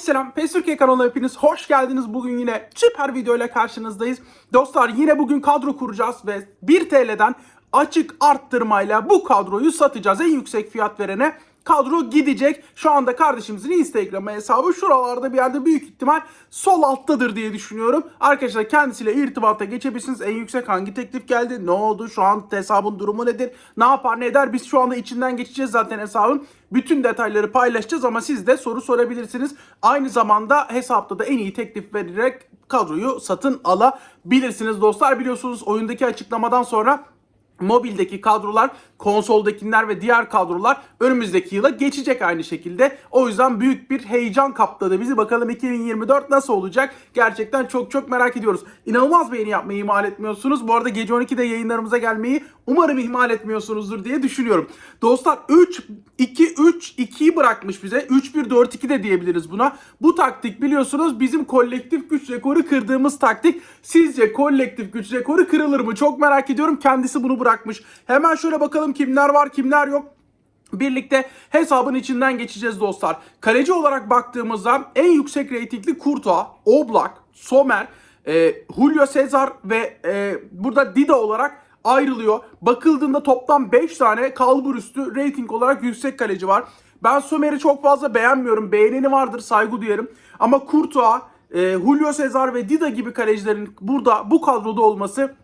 Selam. PES Türkiye kanalına hepiniz hoş geldiniz. Bugün yine süper video ile karşınızdayız. Dostlar yine bugün kadro kuracağız ve 1 TL'den açık arttırmayla bu kadroyu satacağız. En yüksek fiyat verene kadro gidecek. Şu anda kardeşimizin Instagram hesabı şuralarda bir yerde büyük ihtimal sol alttadır diye düşünüyorum. Arkadaşlar kendisiyle irtibata geçebilirsiniz. En yüksek hangi teklif geldi? Ne oldu? Şu an hesabın durumu nedir? Ne yapar ne eder? Biz şu anda içinden geçeceğiz zaten hesabın. Bütün detayları paylaşacağız ama siz de soru sorabilirsiniz. Aynı zamanda hesapta da en iyi teklif vererek kadroyu satın alabilirsiniz dostlar. Biliyorsunuz oyundaki açıklamadan sonra mobildeki kadrolar, konsoldakiler ve diğer kadrolar önümüzdeki yıla geçecek aynı şekilde. O yüzden büyük bir heyecan kapladı bizi. Bakalım 2024 nasıl olacak? Gerçekten çok çok merak ediyoruz. İnanılmaz beğeni yapmayı ihmal etmiyorsunuz. Bu arada gece 12'de yayınlarımıza gelmeyi umarım ihmal etmiyorsunuzdur diye düşünüyorum. Dostlar 3 2 3 2'yi bırakmış bize. 3 1 4 2 de diyebiliriz buna. Bu taktik biliyorsunuz bizim kolektif güç rekoru kırdığımız taktik. Sizce kolektif güç rekoru kırılır mı? Çok merak ediyorum. Kendisi bunu bırakmış. Hemen şöyle bakalım kimler var, kimler yok. Birlikte hesabın içinden geçeceğiz dostlar. Kaleci olarak baktığımızda en yüksek reytingli Courtois, Oblak, Sommer, e, Julio Cesar ve e, burada Dida olarak ayrılıyor. Bakıldığında toplam 5 tane kalbur üstü rating olarak yüksek kaleci var. Ben Sommer'i çok fazla beğenmiyorum. Beğeneni vardır saygı duyarım. Ama Courtois, e, Julio Cesar ve Dida gibi kalecilerin burada bu kadroda olması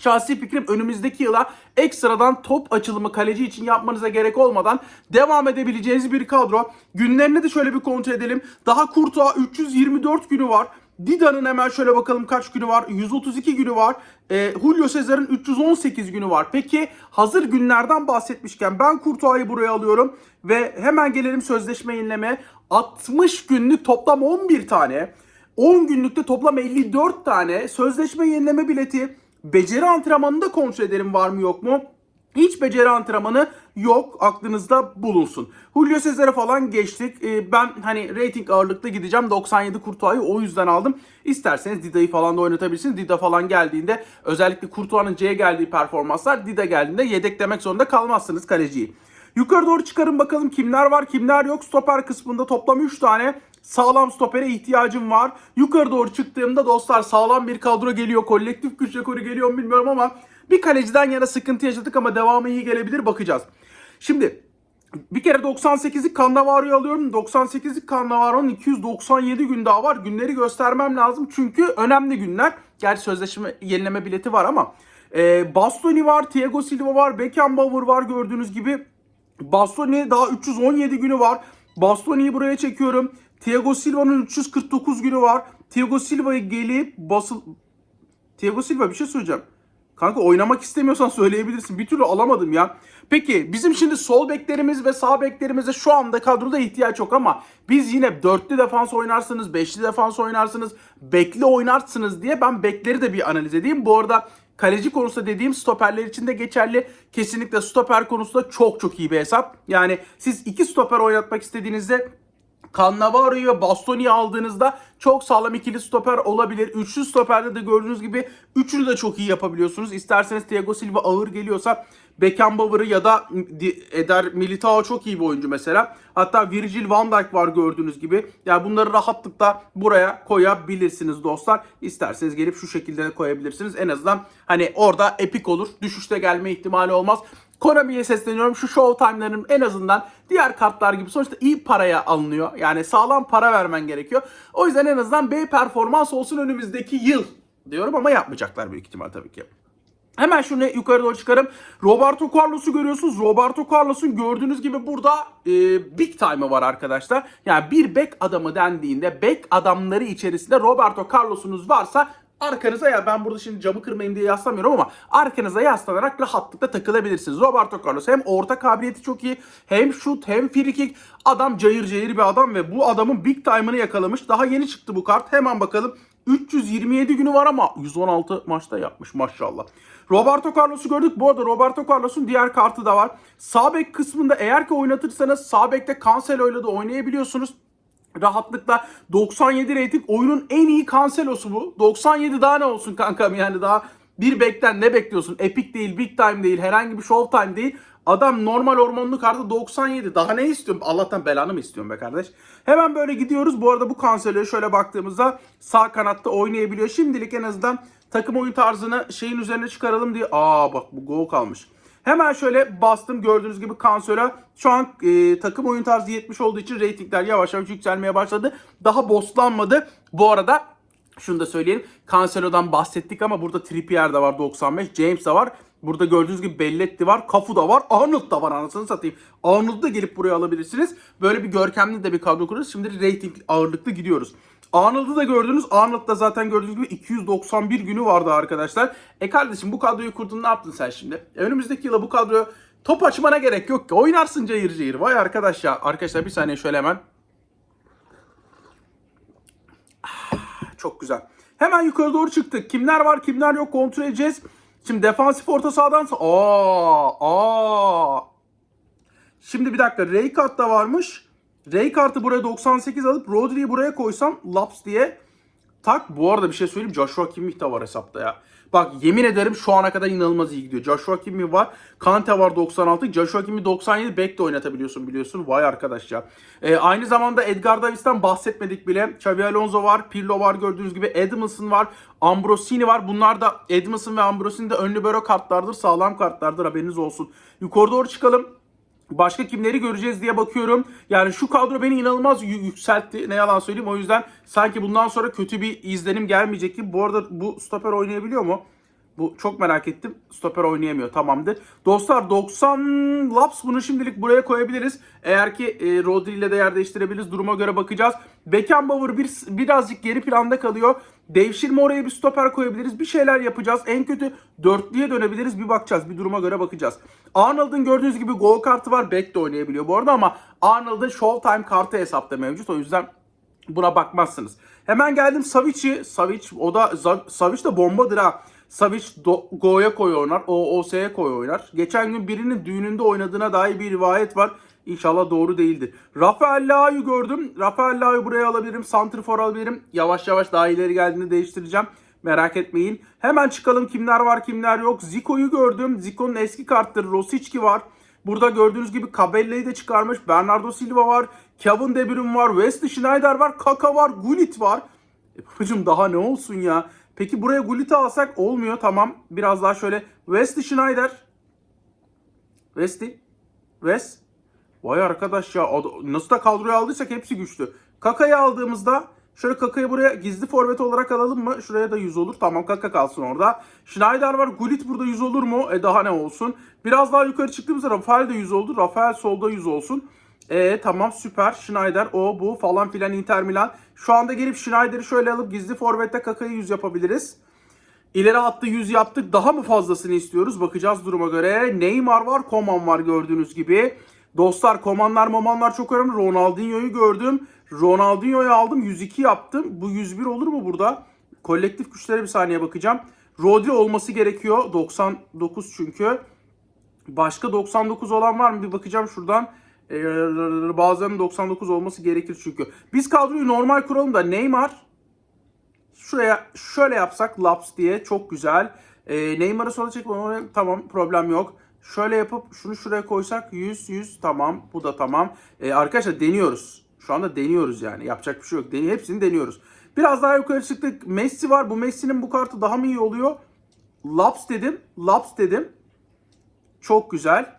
Şahsi fikrim önümüzdeki yıla ekstradan top açılımı kaleci için yapmanıza gerek olmadan devam edebileceğiniz bir kadro. Günlerini de şöyle bir kontrol edelim. Daha Kurtuğa 324 günü var. Dida'nın hemen şöyle bakalım kaç günü var. 132 günü var. E, Julio Cesar'ın 318 günü var. Peki hazır günlerden bahsetmişken ben Kurtuğa'yı buraya alıyorum. Ve hemen gelelim sözleşme yenileme. 60 günlük toplam 11 tane. 10 günlükte toplam 54 tane sözleşme yenileme bileti Beceri antrenmanında kontrol edelim var mı yok mu? Hiç beceri antrenmanı yok aklınızda bulunsun. Julio Cesar'ı falan geçtik. Ee, ben hani rating ağırlıklı gideceğim. 97 Kurtuğa'yı o yüzden aldım. İsterseniz Dida'yı falan da oynatabilirsiniz. Dida falan geldiğinde özellikle Kurtuğa'nın C'ye geldiği performanslar Dida geldiğinde yedeklemek zorunda kalmazsınız kaleciyi. Yukarı doğru çıkarın bakalım kimler var kimler yok. Stoper kısmında toplam 3 tane sağlam stopere ihtiyacım var. Yukarı doğru çıktığımda dostlar sağlam bir kadro geliyor. Kolektif güç rekoru geliyor mu bilmiyorum ama bir kaleciden yana sıkıntı yaşadık ama devamı iyi gelebilir bakacağız. Şimdi bir kere 98'lik Cannavaro'yu alıyorum. 98'lik Cannavaro'nun 297 gün daha var. Günleri göstermem lazım çünkü önemli günler. Gerçi sözleşme yenileme bileti var ama e, Bastoni var, Thiago Silva var, Beckenbauer var gördüğünüz gibi. Bastoni daha 317 günü var. Bastoni'yi buraya çekiyorum. Thiago Silva'nın 349 günü var. Thiago Silva'yı gelip basıl... Thiago Silva bir şey söyleyeceğim. Kanka oynamak istemiyorsan söyleyebilirsin. Bir türlü alamadım ya. Peki bizim şimdi sol beklerimiz ve sağ beklerimize şu anda kadroda ihtiyaç yok ama biz yine dörtlü defans oynarsınız, beşli defans oynarsınız, bekli oynarsınız diye ben bekleri de bir analiz edeyim. Bu arada kaleci konusunda dediğim stoperler için de geçerli. Kesinlikle stoper konusunda çok çok iyi bir hesap. Yani siz iki stoper oynatmak istediğinizde Cannavaro'yu ve Bastoni'yi aldığınızda çok sağlam ikili stoper olabilir. Üçlü stoperde de gördüğünüz gibi üçünü de çok iyi yapabiliyorsunuz. İsterseniz Thiago Silva ağır geliyorsa Beckenbauer'ı ya da Eder Militao çok iyi bir oyuncu mesela. Hatta Virgil van Dijk var gördüğünüz gibi. Yani bunları rahatlıkla buraya koyabilirsiniz dostlar. İsterseniz gelip şu şekilde de koyabilirsiniz. En azından hani orada epik olur. Düşüşte gelme ihtimali olmaz. Konami'ye sesleniyorum. Şu Showtime'ların en azından diğer kartlar gibi sonuçta iyi paraya alınıyor. Yani sağlam para vermen gerekiyor. O yüzden en azından B performans olsun önümüzdeki yıl diyorum ama yapmayacaklar büyük ihtimal tabii ki. Hemen şunu yukarı doğru çıkarım. Roberto Carlos'u görüyorsunuz. Roberto Carlos'un gördüğünüz gibi burada e, big time'ı var arkadaşlar. Yani bir bek adamı dendiğinde bek adamları içerisinde Roberto Carlos'unuz varsa arkanıza ya ben burada şimdi camı kırmayayım diye yaslamıyorum ama arkanıza yaslanarak rahatlıkla takılabilirsiniz. Roberto Carlos hem orta kabiliyeti çok iyi hem şut hem free. Adam cayır cayır bir adam ve bu adamın big time'ını yakalamış. Daha yeni çıktı bu kart. Hemen bakalım. 327 günü var ama 116 maçta yapmış maşallah. Roberto Carlos'u gördük. Bu arada Roberto Carlos'un diğer kartı da var. Sağ bek kısmında eğer ki oynatırsanız sağ bekte Cancelo'yla da oynayabiliyorsunuz rahatlıkla 97 rating oyunun en iyi Cancelo'su bu. 97 daha ne olsun kankam yani daha bir bekten ne bekliyorsun? Epic değil, big time değil, herhangi bir show time değil. Adam normal hormonlu kartı 97. Daha ne istiyorum? Allah'tan belanı mı istiyorum be kardeş? Hemen böyle gidiyoruz. Bu arada bu Cancelo'ya şöyle baktığımızda sağ kanatta oynayabiliyor. Şimdilik en azından takım oyun tarzını şeyin üzerine çıkaralım diye. Aa bak bu gol kalmış. Hemen şöyle bastım gördüğünüz gibi Cancelo'ya. Şu an e, takım oyun tarzı 70 olduğu için reytingler yavaş yavaş yükselmeye başladı. Daha bosslanmadı. Bu arada şunu da söyleyelim. Cancelo'dan bahsettik ama burada Trippier de var 95. James de var. Burada gördüğünüz gibi Belletti var. Cafu da var. Arnold da var anasını satayım. Arnold'u da gelip buraya alabilirsiniz. Böyle bir görkemli de bir kadro kuruyoruz. Şimdi rating ağırlıklı gidiyoruz. Arnold'u da gördünüz. Arnold da zaten gördüğünüz gibi 291 günü vardı arkadaşlar. E kardeşim bu kadroyu kurdun ne yaptın sen şimdi? E, önümüzdeki yıla bu kadroyu top açmana gerek yok ki. Oynarsın cayır cayır. Vay arkadaş ya. Arkadaşlar bir saniye şöyle hemen. Çok güzel. Hemen yukarı doğru çıktık. Kimler var kimler yok kontrol edeceğiz. Şimdi defansif orta sahadan... Aa, aa. Şimdi bir dakika. Raykart da varmış. Raykart'ı buraya 98 alıp Rodri'yi buraya koysam Laps diye tak. Bu arada bir şey söyleyeyim. Joshua Kimmich de var hesapta ya. Bak yemin ederim şu ana kadar inanılmaz iyi gidiyor. Joshua Kimmich var. Kante var 96. Joshua Kimmich 97. Back de oynatabiliyorsun biliyorsun. Vay arkadaş ya. Ee, aynı zamanda Edgar Davis'ten bahsetmedik bile. Xavi Alonso var. Pirlo var gördüğünüz gibi. Edmondson var. Ambrosini var. Bunlar da Edmondson ve Ambrosini de önlü böyle kartlardır. Sağlam kartlardır haberiniz olsun. Yukarı doğru çıkalım. Başka kimleri göreceğiz diye bakıyorum. Yani şu kadro beni inanılmaz yü- yükseltti. Ne yalan söyleyeyim. O yüzden sanki bundan sonra kötü bir izlenim gelmeyecek gibi. Bu arada bu stoper oynayabiliyor mu? Bu çok merak ettim. Stoper oynayamıyor. Tamamdır. Dostlar 90 laps bunu şimdilik buraya koyabiliriz. Eğer ki e, Rodri ile de yer değiştirebiliriz. Duruma göre bakacağız. Beckenbauer bir, birazcık geri planda kalıyor. Devşirme oraya bir stoper koyabiliriz. Bir şeyler yapacağız. En kötü dörtlüye dönebiliriz. Bir bakacağız. Bir duruma göre bakacağız. Arnold'un gördüğünüz gibi gol kartı var. Back de oynayabiliyor bu arada ama Arnold'un Showtime kartı hesapta mevcut. O yüzden buna bakmazsınız. Hemen geldim Savic'i. Savic o da Savic de bombadır ha. Savic Go'ya koy oynar. O OS'ye koy oynar. Geçen gün birinin düğününde oynadığına dair bir rivayet var. İnşallah doğru değildir. Rafael Leao'yu gördüm. Rafael Leao'yu buraya alabilirim. Santrfor alabilirim. Yavaş yavaş daha ileri geldiğinde değiştireceğim. Merak etmeyin. Hemen çıkalım kimler var kimler yok. Zico'yu gördüm. Zico'nun eski kartları Rosicki var. Burada gördüğünüz gibi Cabella'yı da çıkarmış. Bernardo Silva var. Kevin De Bruyne var. Wesley Schneider var. Kaka var. Gullit var. E babacım daha ne olsun ya. Peki buraya Gullit'i alsak olmuyor tamam. Biraz daha şöyle. Wesley Schneider. Wesley. Wes. Vay arkadaş ya. Nasıl da kadroya aldıysak hepsi güçlü. Kaka'yı aldığımızda şöyle Kaka'yı buraya gizli forvet olarak alalım mı? Şuraya da 100 olur. Tamam Kaka kalsın orada. Schneider var. Gullit burada 100 olur mu? E daha ne olsun? Biraz daha yukarı çıktığımızda Rafael de 100 oldu. Rafael solda 100 olsun. E tamam süper. Schneider o bu falan filan Inter Milan. Şu anda gelip Schneider'i şöyle alıp gizli forvette Kaka'yı 100 yapabiliriz. İleri hattı 100 yaptık. Daha mı fazlasını istiyoruz? Bakacağız duruma göre. Neymar var, Koman var gördüğünüz gibi. Dostlar komanlar momanlar çok önemli. Ronaldinho'yu gördüm. Ronaldinho'yu aldım. 102 yaptım. Bu 101 olur mu burada? Kolektif güçlere bir saniye bakacağım. Rodri olması gerekiyor. 99 çünkü. Başka 99 olan var mı? Bir bakacağım şuradan. Ee, bazılarının 99 olması gerekir çünkü. Biz kadroyu normal kuralım da Neymar Şuraya şöyle yapsak laps diye çok güzel. Ee, Neymar'ı sola çekme oraya tamam problem yok. Şöyle yapıp şunu şuraya koysak 100 100 tamam bu da tamam. Ee, arkadaşlar deniyoruz. Şu anda deniyoruz yani yapacak bir şey yok. Deni hepsini deniyoruz. Biraz daha yukarı çıktık. Messi var. Bu Messi'nin bu kartı daha mı iyi oluyor? Laps dedim. Laps dedim. Çok güzel.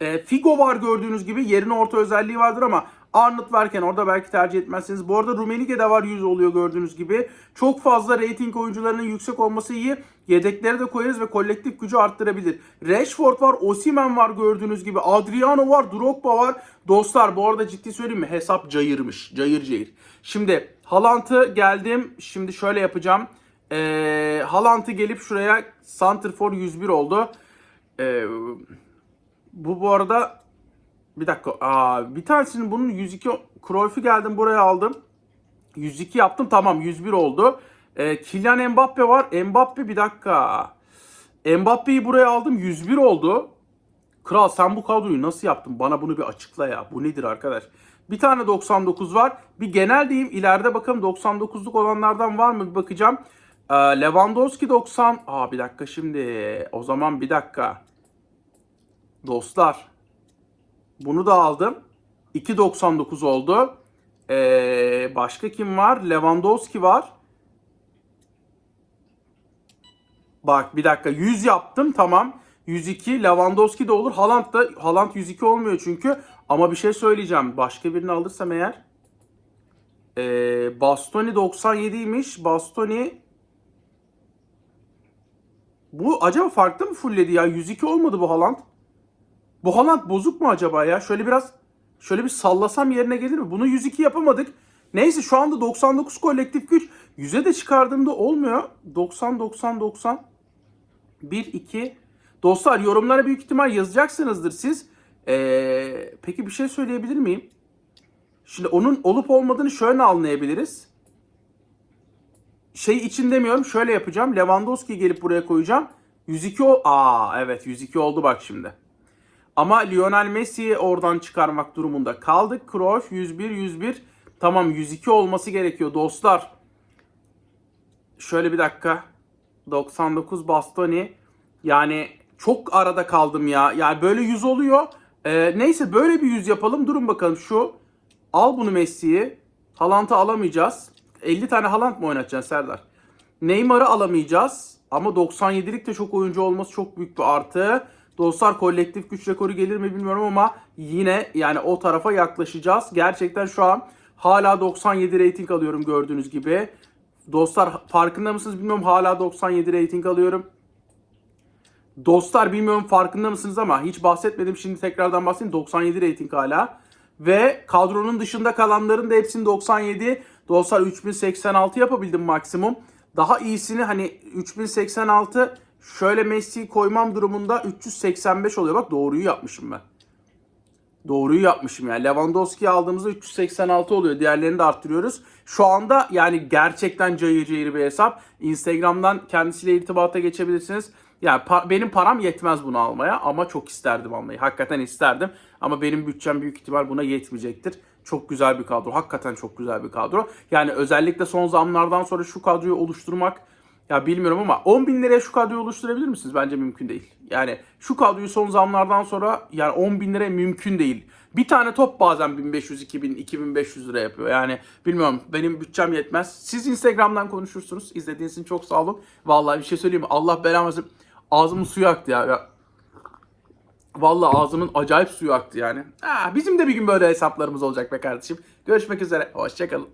E, Figo var gördüğünüz gibi. Yerine orta özelliği vardır ama Arnold varken orada belki tercih etmezsiniz. Bu arada Rumenige de var 100 oluyor gördüğünüz gibi. Çok fazla rating oyuncularının yüksek olması iyi. Yedekleri de koyarız ve kolektif gücü arttırabilir. Rashford var, Osimhen var gördüğünüz gibi. Adriano var, Drogba var. Dostlar bu arada ciddi söyleyeyim mi? Hesap cayırmış. Cayır cayır. Şimdi Haaland'ı geldim. Şimdi şöyle yapacağım. Ee, Haaland'ı gelip şuraya Santrfor 101 oldu. Ee, bu bu arada bir dakika. Aa, bir tanesinin bunun 102 Cruyff'u geldim buraya aldım. 102 yaptım tamam 101 oldu. Ee, Kylian Mbappe var. Mbappe bir dakika. Mbappe'yi buraya aldım 101 oldu. Kral sen bu kadroyu nasıl yaptın? Bana bunu bir açıkla ya. Bu nedir arkadaş? Bir tane 99 var. Bir genel diyeyim. ileride bakalım 99'luk olanlardan var mı bir bakacağım. Ee, Lewandowski 90. Aa bir dakika şimdi. O zaman bir dakika. Dostlar. Bunu da aldım. 2.99 oldu. Ee, başka kim var? Lewandowski var. Bak bir dakika 100 yaptım tamam. 102 Lewandowski de olur. Haaland da Haaland 102 olmuyor çünkü. Ama bir şey söyleyeceğim. Başka birini alırsam eğer ee, Bastoni 97'ymiş. Bastoni bu acaba farklı mı fullledi ya? 102 olmadı bu Haaland. Bu Haaland bozuk mu acaba ya? Şöyle biraz şöyle bir sallasam yerine gelir mi? Bunu 102 yapamadık. Neyse şu anda 99 kolektif güç. 100'e de çıkardığımda olmuyor. 90 90 90 1 2 Dostlar yorumlara büyük ihtimal yazacaksınızdır siz. Ee, peki bir şey söyleyebilir miyim? Şimdi onun olup olmadığını şöyle anlayabiliriz. Şey için demiyorum. Şöyle yapacağım. Lewandowski gelip buraya koyacağım. 102 o Aa evet 102 oldu bak şimdi. Ama Lionel Messi'yi oradan çıkarmak durumunda kaldık. Cruyff 101 101. Tamam 102 olması gerekiyor dostlar. Şöyle bir dakika. 99 Bastoni. Yani çok arada kaldım ya. Yani böyle 100 oluyor. Ee, neyse böyle bir 100 yapalım. Durun bakalım şu. Al bunu Messi'yi. Haaland'ı alamayacağız. 50 tane Haaland mı oynatacaksın Serdar? Neymar'ı alamayacağız. Ama 97'lik de çok oyuncu olması çok büyük bir artı. Dostlar kolektif güç rekoru gelir mi bilmiyorum ama yine yani o tarafa yaklaşacağız. Gerçekten şu an hala 97 rating alıyorum gördüğünüz gibi. Dostlar farkında mısınız bilmiyorum hala 97 rating alıyorum. Dostlar bilmiyorum farkında mısınız ama hiç bahsetmedim şimdi tekrardan bahsedeyim 97 rating hala. Ve kadronun dışında kalanların da hepsini 97. Dostlar 3086 yapabildim maksimum. Daha iyisini hani 3086 şöyle Messi'yi koymam durumunda 385 oluyor. Bak doğruyu yapmışım ben. Doğruyu yapmışım yani. Lewandowski'yi aldığımızda 386 oluyor. Diğerlerini de arttırıyoruz. Şu anda yani gerçekten cayır cayır bir hesap. Instagram'dan kendisiyle irtibata geçebilirsiniz. Yani pa- benim param yetmez bunu almaya ama çok isterdim almayı. Hakikaten isterdim. Ama benim bütçem büyük ihtimal buna yetmeyecektir. Çok güzel bir kadro. Hakikaten çok güzel bir kadro. Yani özellikle son zamlardan sonra şu kadroyu oluşturmak ya bilmiyorum ama 10 bin liraya şu kadroyu oluşturabilir misiniz? Bence mümkün değil. Yani şu kadroyu son zamlardan sonra yani 10 bin liraya mümkün değil. Bir tane top bazen 1500, 2000, 2500 lira yapıyor. Yani bilmiyorum benim bütçem yetmez. Siz Instagram'dan konuşursunuz. İzlediğiniz için çok sağ olun. Vallahi bir şey söyleyeyim mi? Allah belamı versin. Ağzımın suyu aktı ya. ya. Vallahi ağzımın acayip suyu aktı yani. Ha, bizim de bir gün böyle hesaplarımız olacak be kardeşim. Görüşmek üzere. Hoşçakalın.